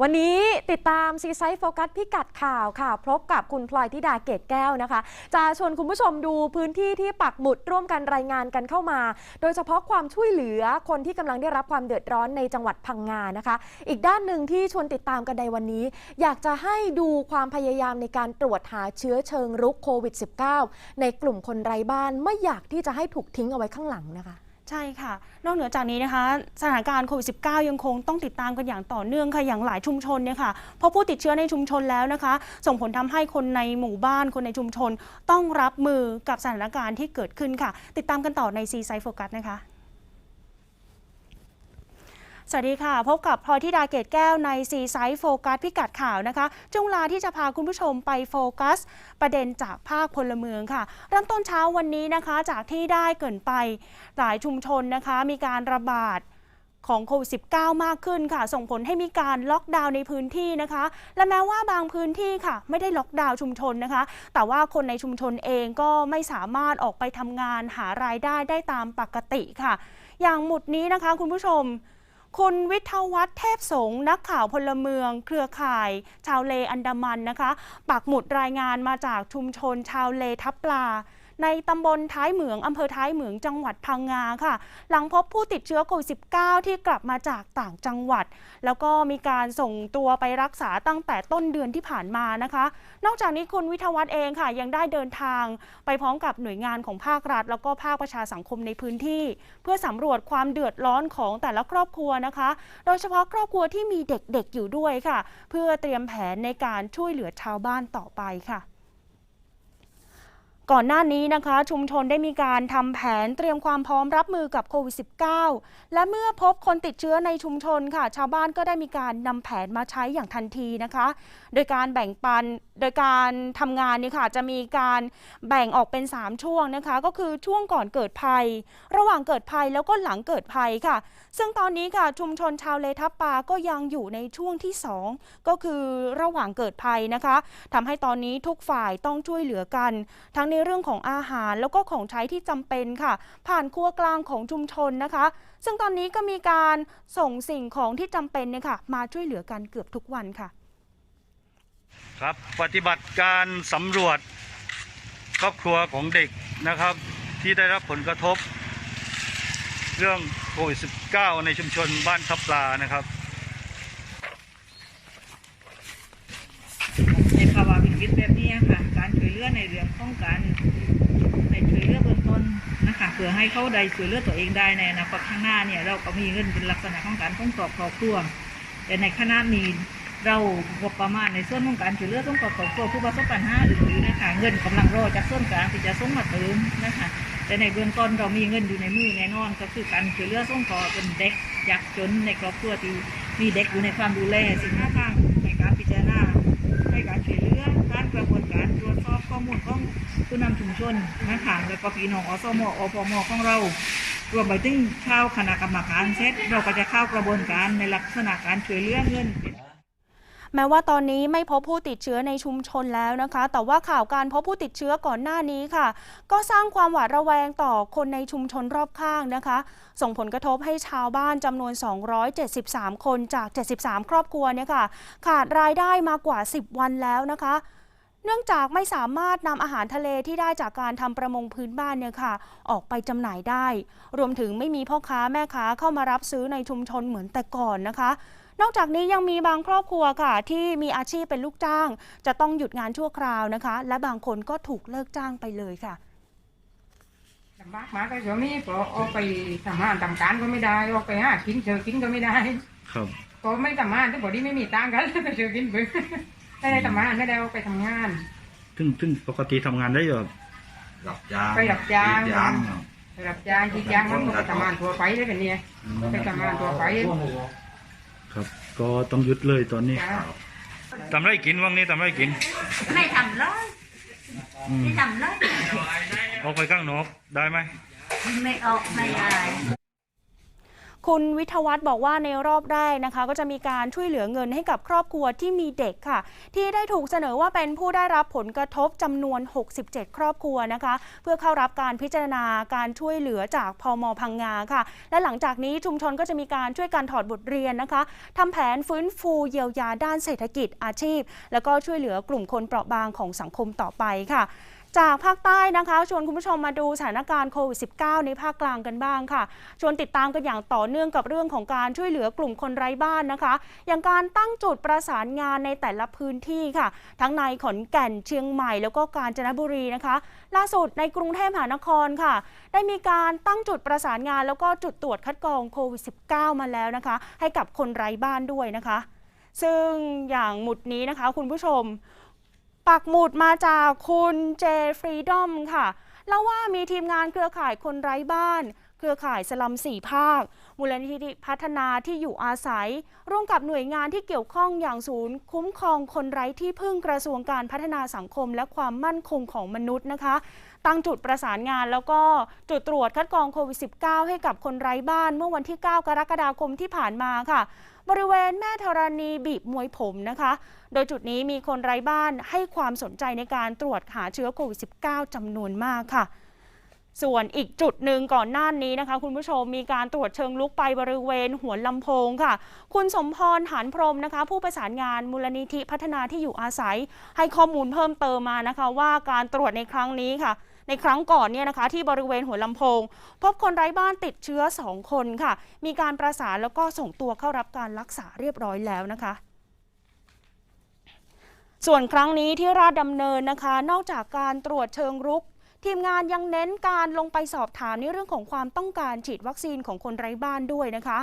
วันนี้ติดตามซีไซส์โฟกัสพิกัดข่าวค่ะ พบกับคุณพลอยธิดาเกตแก้วนะคะ จะชวนคุณผู้ชมดูพื้นที่ที่ปักหมุดร่วมกันรายงานกันเข้ามา โดยเฉพาะความช่วยเหลือคนที่กำลังได้รับความเดือดร้อนในจังหวัดพังงานะคะ อีกด้านหนึ่งที่ชวนติดตามกันในวันนี้ อยากจะให้ดูความพยายามในการตรวจหาเชื้อเชิงรุกโควิด -19 ในกลุ่มคนไร้บ้านไม่อยากที่จะให้ถูกทิ้งเอาไว้ข้างหลังนะคะ ใช่ค่ะ นอกเหนือจากนี้นะคะ สถานการณ์โควิด -19 ยังคงต้องติดตามกันอย่างต่อเนื่องค่ะ อย่างหลายชุมชนเนี่ยค่ะพอผู้ติดเชื้อในชุมชนแล้วนะคะ ส่งผลทำให้คนในหมู่บ้านคนในชุมชน ต้องรับมือกับสถานการณ์ที่เกิดขึ้นค่ะ ติดตามกันต่อในซีไซโฟกัสนะคะ สวัสดีค่ะ พบกับพลอยธิดาเกตแก้วในซีไซส์โฟกัสพิกัดข่าวนะคะจุงเวลาที่จะพาคุณผู้ชมไปโฟกัส ประเด็นจากภาคพลเมืองค่ะ เริ่มต้นเช้าวันนี้นะคะ จากที่ได้เกินไปหลายชุมชนนะคะ มีการระบาดของโควิด -19 มากขึ้นค่ะ ส่งผลให้มีการล็อกดาวน์ในพื้นที่นะคะ และแม้ว่าบางพื้นที่ค่ะ ไม่ได้ล็อกดาวน์ชุมชนนะคะ แต่ว่าคนในชุมชนเองก็ไม่สามารถออกไปทำงานหารายได้ได้ตามปกติค่ะ อย่างหมุดนี้นะคะคุณผู้ชม คุณวิทวัฒน์เทพสงฆ์นักข่าวพลเมือง เครือข่าย ชาวเลอันดามันนะคะ ปักหมุดรายงานมาจากชุมชนชาวเลทับปลา ในตำบลท้ายเหมืองอำเภอท้ายเหมืองจังหวัดพังงาค่ะ หลังพบผู้ติดเชื้อโควิด -19 ที่กลับมาจากต่างจังหวัด แล้วก็มีการส่งตัวไปรักษาตั้งแต่ต้นเดือนที่ผ่านมานะคะ นอกจากนี้คุณวิทวัฒน์เองค่ะยังได้เดินทาง ไปพร้อมกับหน่วยงานของภาครัฐ แล้วก็ภาคประชาสังคมในพื้นที่ เพื่อสำรวจความเดือดร้อนของแต่ละครอบครัวนะคะ โดยเฉพาะครอบครัวที่มีเด็กๆอยู่ด้วยค่ะ เพื่อเตรียมแผนในการช่วยเหลือชาวบ้านต่อไปค่ะ ก่อนหน้านี้นะคะ ชุมชนได้มีการทำแผนเตรียมความพร้อมรับมือกับโควิด -19 และเมื่อพบคนติดเชื้อในชุมชนค่ะ ชาวบ้านก็ได้มีการนำแผนมาใช้อย่างทันทีนะคะ โดยการแบ่งปันโดยการทำงานนี่ค่ะจะมีการแบ่งออกเป็น 3 ช่วงนะคะ ก็คือช่วงก่อนเกิดภัย ระหว่างเกิดภัยแล้วก็หลังเกิดภัยค่ะ ซึ่งตอนนี้ค่ะชุมชนชาวเลทับปาก็ยังอยู่ในช่วงที่ 2 ก็คือระหว่างเกิดภัยนะคะทำให้ตอนนี้ทุกฝ่ายต้องช่วยเหลือกัน ทั้งในเรื่องของอาหารแล้วก็ของใช้ที่จำเป็นค่ะ ผ่านครัวกลางของชุมชนนะคะ ซึ่งตอนนี้ก็มีการส่งสิ่งของที่จำเป็นเนี่ยค่ะมาช่วยเหลือกันเกือบทุกวันค่ะ ครับปฏิบัติการสำรวจครอบครัวของเด็กนะครับ ที่ได้รับผลกระทบ เรื่องโควิด -19 ในชุมชนบ้านทับปลานะครับในภาวะวิกฤตแบบนี้ค่ะ การช่วยเหลือในเรื่องของการในช่วยเหลือเบื้องต้นนะคะเพื่อให้เขาได้ช่วยเหลือตัวเองได้ในอนาคตข้างหน้าเนี่ยเราก็มีเงินเป็นลักษณะของการต้องกอบครอบครัวแต่ในขณะนี้เรางบประมาณในส่วนของการช่วยเหลือต้องกอบครอบครัวผู้ประสบปัญหาอื่นๆนะคะเงินกำลังรอจากส่วนกลางที่จะส่งมาเติมนะคะ แต่ในเบื้องต้นเรามีเงินอยู่ในมือแน่นอน ก็คือการช่วยเหลือส่งต่อเป็นเด็กยากจนในครอบครัวที่มีเด็กอยู่ในความดูแลสิ่งห้าทางในการพิจารณาให้การช่วยเหลือการกระบวนการตรวจสอบ อมูลของผู้นำชุมชนนะคะแล้วก็พี่น้องอสมอพมของเรา รวมไปถึงเข้าคณะกรรมการเซตเราก็จะเข้ากระบวนการในลักษณะการช่วยเหลือเงินแม้ว่าตอนนี้ไม่พบผู้ติดเชื้อในชุมชนแล้วนะคะ แต่ว่าข่าวการพบผู้ติดเชื้อก่อนหน้านี้ค่ะ ก็สร้างความหวาดระแวงต่อคนในชุมชนรอบข้างนะคะ ส่งผลกระทบให้ชาวบ้านจำนวน 273 คนจาก 73 ครอบครัวเนี่ยค่ะ ขาดรายได้มากว่า 10 วันแล้วนะคะ เนื่องจากไม่สามารถนำอาหารทะเลที่ได้จากการทำประมงพื้นบ้านเนี่ยค่ะ ออกไปจำหน่ายได้ รวมถึงไม่มีพ่อค้าแม่ค้าเข้ามารับซื้อในชุมชนเหมือนแต่ก่อนนะคะนอกจากนี้ยังมีบางครอบครัวค่ะ ที่มีอาชีพเป็นลูกจ้าง จะต้องหยุดงานชั่วคราวนะคะ และบางคนก็ถูกเลิกจ้างไปเลยค่ะลำบากมากเลยช่วงนี้พอออกไปทำงานทำการก็ไม่ได้ออกไปหากินเจอกินก็ไม่ได้ ครับก็ไม่ทำงานทั้งหมดที่ไม่มีตังค์กันไปเจอกินไป ไม่ได้ทำงานไม่ได้ออกไปทำงานซึ่งซึ่งปกติทำงานได้อยู่รับจ้างไปรับจ้าง กรีดยางเนาะไปรับจ้างที่จ้างมันก็ไปทำงานทั่วไปได้เป็นเนี่ยไปทำงานทั่วไปครับ ก็ต้องหยุดเลยตอนนี้จ้าทำไรกินว่างนี้ทำไรกิน ไม่ทำเลยอืมไม่ทำเลยออกไปข้างนอกได้ไหม ไม่ออกไม่อะไรโคุณวิทวัฒน์บอกว่าในรอบแรกนะคะ ก็จะมีการช่วยเหลือเงินให้กับครอบครัวที่มีเด็กค่ะ ที่ได้ถูกเสนอว่าเป็นผู้ได้รับผลกระทบจำนวน 67 ครอบครัวนะคะ เพื่อเข้ารับการพิจารณาการช่วยเหลือจากพมพังงาค่ะ และหลังจากนี้ชุมชนก็จะมีการช่วยการถอดบทเรียนนะคะทำแผนฟื้นฟูเยียวยาด้านเศรษฐกิจอาชีพ แล้วก็ช่วยเหลือกลุ่มคนเปราะบางของสังคมต่อไปค่ะ จากภาคใต้นะคะ ชวนคุณผู้ชมมาดูสถานการณ์โควิด -19 ในภาคกลางกันบ้างค่ะ ชวนติดตามกันอย่างต่อเนื่องกับเรื่องของการช่วยเหลือกลุ่มคนไร้บ้านนะคะ อย่างการตั้งจุดประสานงานในแต่ละพื้นที่ค่ะ ทั้งในขอนแก่นเชียงใหม่แล้วก็กาญจนบุรีนะคะ ล่าสุดในกรุงเทพมหานครค่ะ ได้มีการตั้งจุดประสานงาน แล้วก็จุดตรวจคัดกรองโควิด -19 มาแล้วนะคะ ให้กับคนไร้บ้านด้วยนะคะ ซึ่งอย่างหมุดนี้นะคะ คุณผู้ชม ปักหมุดมาจากคุณเจฟรีดอมค่ะเล่าว่ามีทีมงานเครือข่ายคนไร้บ้าน เครือข่ายสลัมสี่ภาค มูลนิธิพัฒนาที่อยู่อาศัย ร่วมกับหน่วยงานที่เกี่ยวข้องอย่างศูนย์ คุ้มครองคนไร้ที่พึ่งกระทรวงการพัฒนาสังคมและความมั่นคงของมนุษย์นะคะ ตั้งจุดประสานงานแล้วก็จุดตรวจคัดกรองโควิด -19 ให้กับคนไร้บ้านเมื่อวันที่ 9 กรกฎาคมที่ผ่านมาค่ะ บริเวณแม่ธรณีบีบมวยผมนะคะ โดยจุดนี้มีคนไร้บ้านให้ความสนใจในการตรวจหาเชื้อโควิด -19 จำนวนมากค่ะ ส่วนอีกจุดหนึ่งก่อนหน้านี้นะคะ คุณผู้ชมมีการตรวจเชิงลุกไปบริเวณหัวลำโพงค่ะ คุณสมพรหานพรมนะคะ ผู้ประสานงานมูลนิธิพัฒนาที่อยู่อาศัย ให้ข้อมูลเพิ่มเติมมานะคะ ว่าการตรวจในครั้งนี้ค่ะ ในครั้งก่อนเนี่ยนะคะที่บริเวณหัวลำโพง พบคนไร้บ้านติดเชื้อ 2 คนค่ะ มีการประสานแล้วก็ส่งตัวเข้ารับการรักษาเรียบร้อยแล้วนะคะส่วนครั้งนี้ที่ราชดำเนินนะคะ นอกจากการตรวจเชิงรุก ทีมงานยังเน้นการลงไปสอบถามในเรื่องของความต้องการฉีดวัคซีนของคนไร้บ้านด้วยนะคะ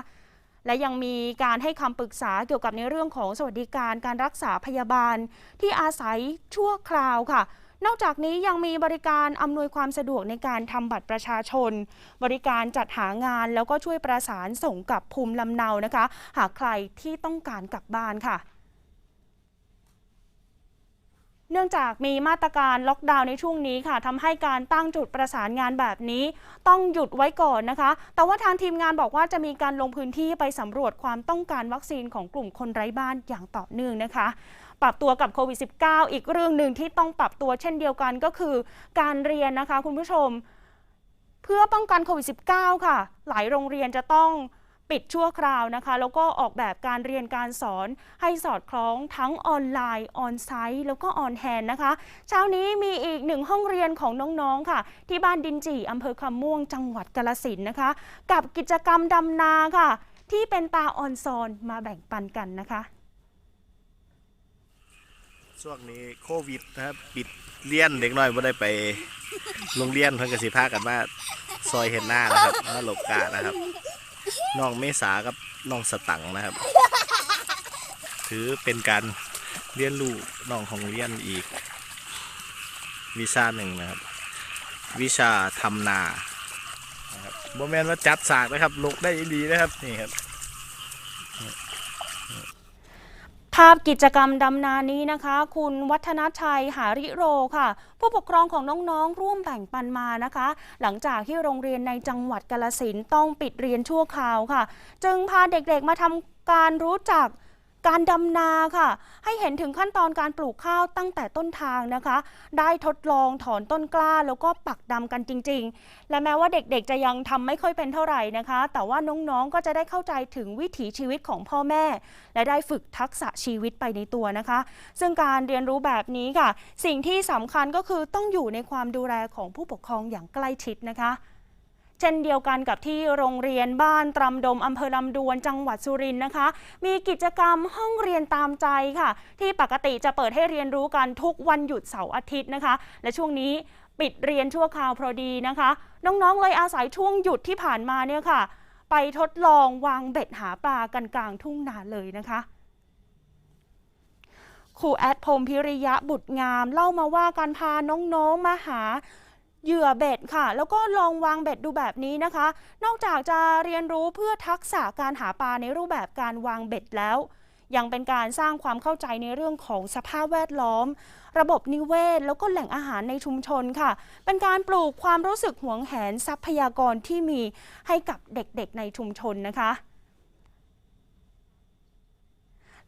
และยังมีการให้คำปรึกษาเกี่ยวกับในเรื่องของสวัสดิการการรักษาพยาบาลที่อาศัยชั่วคราวค่ะ นอกจากนี้ยังมีบริการอำนวยความสะดวกในการทำบัตรประชาชน บริการจัดหางานแล้วก็ช่วยประสานส่งกับภูมิลำเนานะคะ หากใครที่ต้องการกลับบ้านค่ะเนื่องจากมีมาตรการล็อกดาวน์ในช่วงนี้ค่ะทำให้การตั้งจุดประสานงานแบบนี้ ต้องหยุดไว้ก่อนนะคะ แต่ว่าทางทีมงานบอกว่าจะมีการลงพื้นที่ไปสำรวจความต้องการวัคซีนของกลุ่มคนไร้บ้านอย่างต่อเนื่องนะคะ ปรับตัวกับโควิด -19 อีกเรื่องหนึ่งที่ต้องปรับตัวเช่นเดียวกันก็คือการเรียนนะคะคุณผู้ชม เพื่อป้องกันโควิด -19 ค่ะ หลายโรงเรียนจะต้องปิดชั่วคราวนะคะ แล้วก็ออกแบบการเรียนการสอนให้สอดคล้องทั้งออนไลน์ ออนไซต์ แล้วก็ออนแฮนนะคะ เช้านี้มีอีกหนึ่งห้องเรียนของน้องๆค่ะ ที่บ้านดินจีอำเภอคำม่วงจังหวัดกาลสินนะคะ กับกิจกรรมดำนาค่ะ ที่เป็นตาออนซอนมาแบ่งปันกันนะคะ ช่วงนี้โควิดนะครับปิดเรียนเด็กน้อยไม่ได้ไปโรงเรียนเพิ่นก็สิพากันมาซอยเห็นหน้านะครับมาหลบกานะครับน้องเมษากับน้องสตังค์นะครับ ถือเป็นการเรียนรู้น้องของเรียนอีก วิชาหนึ่งนะครับ วิชาทำนานะครับโมแมนว่าจัดสากนะครับลกได้ดีนะครับนี่ครับ ภาพกิจกรรมดำนานี้นะคะ คุณวัฒนชัยหาริโรค่ะ ผู้ปกครองของน้องๆ ร่วมแบ่งปันมานะคะ หลังจากที่โรงเรียนในจังหวัดกาลสินต้องปิดเรียนชั่วคราวค่ะ จึงพาเด็กๆมาทำการรู้จัก การดำนาค่ะ ให้เห็นถึงขั้นตอนการปลูกข้าวตั้งแต่ต้นทางนะคะ ได้ทดลองถอนต้นกล้าแล้วก็ปักดำกันจริง ๆ และแม้ว่าเด็กๆ จะยังทำไม่ค่อยเป็นเท่าไหร่นะคะ แต่ว่าน้องๆก็จะได้เข้าใจถึงวิถีชีวิตของพ่อแม่ และได้ฝึกทักษะชีวิตไปในตัวนะคะ ซึ่งการเรียนรู้แบบนี้ค่ะ สิ่งที่สำคัญก็คือต้องอยู่ในความดูแลของผู้ปกครองอย่างใกล้ชิดนะคะ เช่นเดียวกันกับที่โรงเรียนบ้านตรำดมอำเภอลำดวนจังหวัดสุรินทร์นะคะ มีกิจกรรมห้องเรียนตามใจค่ะ ที่ปกติจะเปิดให้เรียนรู้กันทุกวันหยุดเสาร์อาทิตย์นะคะ และช่วงนี้ปิดเรียนชั่วคราวพอดีนะคะ น้องๆเลยอาศัยช่วงหยุดที่ผ่านมาเนี่ยค่ะ ไปทดลองวางเบ็ดหาปลากันกลางทุ่งนาเลยนะคะครูแอดพรมพิริยะบุตรงาม เล่ามาว่าการพาน้องๆมาหา เหยื่อเบ็ดค่ะ แล้วก็ลองวางเบ็ดดูแบบนี้นะคะ นอกจากจะเรียนรู้เพื่อทักษะการหาปลาในรูปแบบการวางเบ็ดแล้ว ยังเป็นการสร้างความเข้าใจในเรื่องของสภาพแวดล้อม ระบบนิเวศ แล้วก็แหล่งอาหารในชุมชนค่ะ เป็นการปลูกความรู้สึกหวงแหนทรัพยากรที่มีให้กับเด็กๆในชุมชนนะคะ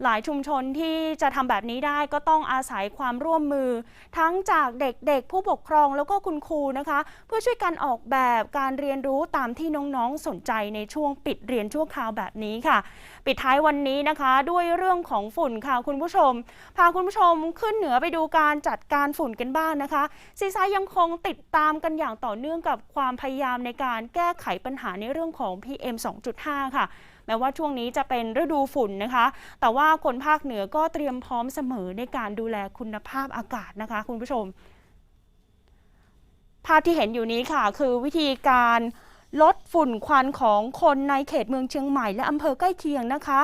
หลายชุมชนที่จะทำแบบนี้ได้ก็ต้องอาศัยความร่วมมือ ทั้งจากเด็กๆ ผู้ปกครองแล้วก็คุณครูนะคะ เพื่อช่วยกันออกแบบการเรียนรู้ตามที่น้องๆสนใจในช่วงปิดเรียนชั่วคราวแบบนี้ค่ะ ปิดท้ายวันนี้นะคะ ด้วยเรื่องของฝุ่นค่ะคุณผู้ชม พาคุณผู้ชมขึ้นเหนือไปดูการจัดการฝุ่นกันบ้างนะคะซีซ่ายังคงติดตามกันอย่างต่อเนื่องกับความพยายามในการแก้ไขปัญหาในเรื่องของ PM 2.5 ค่ะ แม้ว่าช่วงนี้จะเป็นฤดูฝุ่นนะคะ แต่ว่าคนภาคเหนือก็เตรียมพร้อมเสมอในการดูแลคุณภาพอากาศนะคะ คุณผู้ชม ภาพที่เห็นอยู่นี้ค่ะ คือวิธีการลดฝุ่นควันของคนในเขตเมืองเชียงใหม่และอำเภอใกล้เคียงนะคะ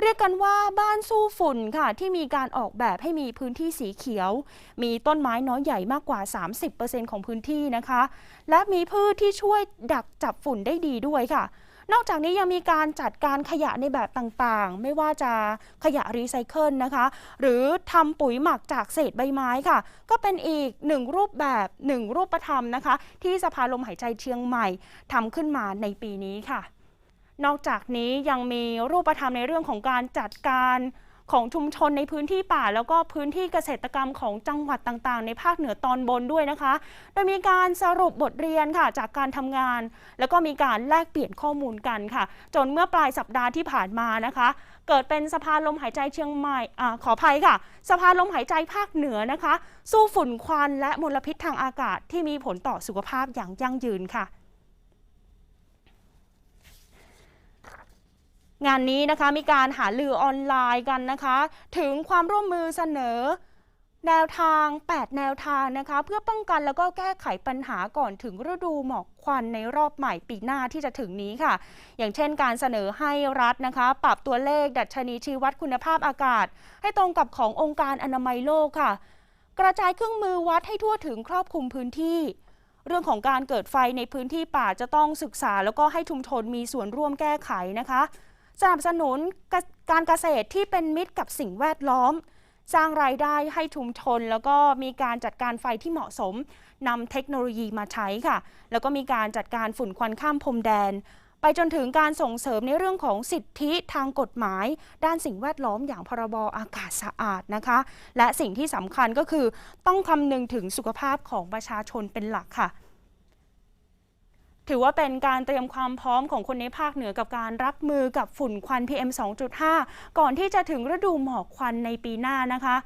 เรียกกันว่าบ้านสู้ฝุ่นค่ะ ที่มีการออกแบบให้มีพื้นที่สีเขียว มีต้นไม้น้อยใหญ่มากกว่า 30%ของพื้นที่นะคะ และมีพืชที่ช่วยดักจับฝุ่นได้ดีด้วยค่ะ นอกจากนี้ยังมีการจัดการขยะในแบบต่างๆ ไม่ว่าจะขยะรีไซเคิลนะคะ หรือทำปุ๋ยหมักจากเศษใบไม้ค่ะ ก็เป็นอีกหนึ่งรูปแบบหนึ่งรูปธรรมนะคะ ที่สภาลมหายใจเชียงใหม่ทำขึ้นมาในปีนี้ค่ะ นอกจากนี้ยังมีรูปธรรมในเรื่องของการจัดการ ของชุมชนในพื้นที่ป่า แล้วก็พื้นที่เกษตรกรรมของจังหวัดต่างๆ ในภาคเหนือตอนบนด้วยนะคะ โดยมีการสรุปบทเรียนค่ะจากการทำงาน แล้วก็มีการแลกเปลี่ยนข้อมูลกันค่ะ จนเมื่อปลายสัปดาห์ที่ผ่านมานะคะ เกิดเป็นสภาลมหายใจเชียงใหม่อขออภัยค่ะ สภาลมหายใจภาคเหนือนะคะ สู้ฝุ่นควันและมลพิษทางอากาศที่มีผลต่อสุขภาพอย่างยั่งยืนค่ะ งานนี้นะคะมีการหาลือออนไลน์กันนะคะ ถึงความร่วมมือเสนอ แนวทาง 8 แนวทางนะคะ เพื่อป้องกันแล้วก็แก้ไขปัญหาก่อนถึงฤดูหมอกควันในรอบใหม่ปีหน้าที่จะถึงนี้ค่ะ อย่างเช่นการเสนอให้รัฐนะคะ ปรับตัวเลขดัชนีชี้วัดคุณภาพอากาศ ให้ตรงกับขององค์การอนามัยโลกค่ะ กระจายเครื่องมือวัดให้ทั่วถึงครอบคลุมพื้นที่เรื่องของการเกิดไฟในพื้นที่ป่าจะต้องศึกษา แล้วก็ให้ชุมชนมีส่วนร่วมแก้ไขนะคะ สนับสนุนกการเกษตรที่เป็นมิตรกับสิ่งแวดล้อม สร้างรายได้ให้ชุมชน แล้วก็มีการจัดการไฟที่เหมาะสมนำเทคโนโลยีมาใช้ค่ะ แล้วก็มีการจัดการฝุ่นควันข้ามพรมแดน ไปจนถึงการส่งเสริมในเรื่องของสิทธิทางกฎหมาย ด้านสิ่งแวดล้อมอย่างพรบอากาศสะอาดนะคะ และสิ่งที่สำคัญก็คือต้องคำนึงถึงสุขภาพของประชาชนเป็นหลักค่ะ ถือว่าเป็นการเตรียมความพร้อมของคนในภาคเหนือกับการรับมือกับฝุ่นควัน PM 2.5 ก่อนที่จะถึงฤดูหมอกควันในปีหน้านะคะ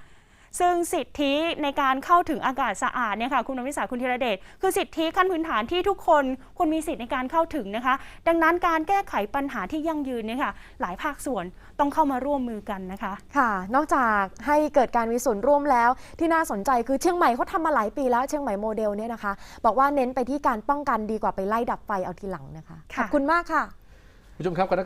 ซึ่งสิทธิในการเข้าถึงอากาศสะอาดเนี่ยค่ะคุณนวิสาคุณธีรเดชคือสิทธิขั้นพื้นฐานที่ทุกคนควรมีสิทธิในการเข้าถึงนะคะ ดังนั้นการแก้ไขปัญหาที่ยั่งยืนเนี่ยค่ะหลายภาคส่วนต้องเข้ามาร่วมมือกันนะคะ ค่ะ นอกจากให้เกิดการมีส่วนร่วมแล้ว ที่น่าสนใจคือเชียงใหม่เขาทำมาหลายปีแล้วเชียงใหม่โมเดลเนี่ยนะคะ บอกว่าเน้นไปที่การป้องกันดีกว่าไปไล่ดับไฟเอาทีหลังนะคะขค่ะอบคุณมากค่ะผู้ชมครับคณะ